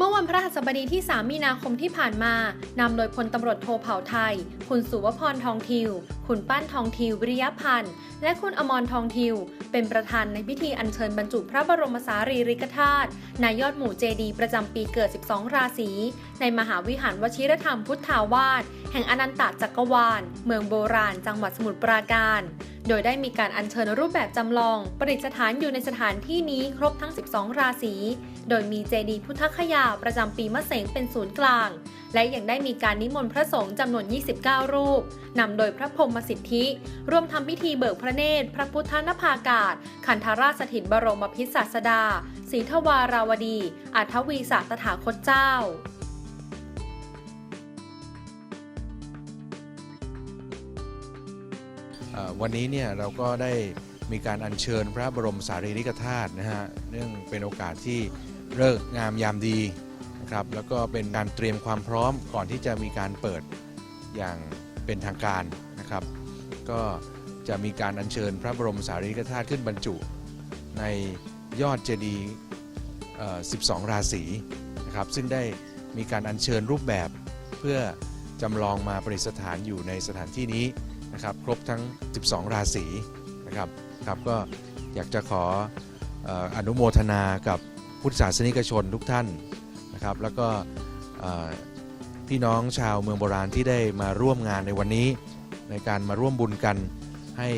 เมื่อวันพระหัสบดีที่ 3 มีนาคมที่ผ่านมานำโดยพลตำรวจโทเผ่าไทย คุณสุวพรทองทิว คุณปั้นทองทิววิริยพันธ์ และคุณอมรทองทิว เป็นประธานในพิธีอัญเชิญบรรจุพระบรมสารีริกธาตุนายยอดหมู่เจดีประจำปีเกิด 12 ราศี ในมหาวิหารวชิรธรรมพุทธาวาสแห่งอนันตจักรวาล เมืองโบราณ จังหวัดสมุทรปราการ โดยได้มีการอัญเชิญรูปแบบจำลอง ประดิษฐานอยู่ในสถานที่นี้ครบทั้ง 12 ราศี โดยมีเจดีพุทธคยาประจำปีมะเสงเป็นศูนย์กลางและยังได้มีการนิมนต์พระสงฆ์จำนวน 29 รูป นำโดยพระพรหมสิทธิ ร่วมทำพิธีเบิกพระเนตร พระพุทธนภากาศขันธราชสถิตบรมพิศาสดาศรีทวาราวดี อัทวีสาตถาคตเจ้าวันนี้เนี่ยเราก็ได้มีการอัญเชิญพระบรมสารีริกธาตุนะฮะเนื่องเป็นโอกาสที่เลิกงามยามดี นะครับแล้วก็เป็นการเตรียมความพร้อมก่อนที่จะมีการเปิดอย่างเป็นทางการนะครับ ก็จะมีการอัญเชิญพระบรมสารีริกธาตุขึ้นบรรจุ ในยอดเจดีย์12 ราศีนะครับซึ่งได้มีการอัญเชิญรูปแบบเพื่อจำลองมาประดิษฐานอยู่ในสถานที่นี้นะครับ ครบทั้ง 12 ราศีนะครับครับก็อยากจะขออออนุโมทนากับพุทธศาสนิกชนทุกท่าน นะครับแล้วก็พี่น้องชาวเมืองโบราณที่ได้มาร่วมงานในวันนี้ ในการมาร่วมบุญกัน ให้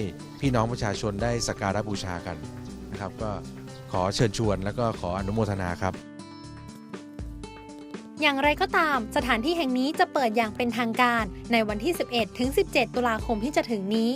พี่น้องประชาชนได้สักการะบูชากันนะครับ ก็ขอเชิญชวนแล้วก็ขออนุโมทนาครับอย่างไรก็ตามสถานที่แห่งนี้จะเปิดอย่างเป็นทางการในวันที่ 11 ถึง 17 ตุลาคมที่จะถึงนี้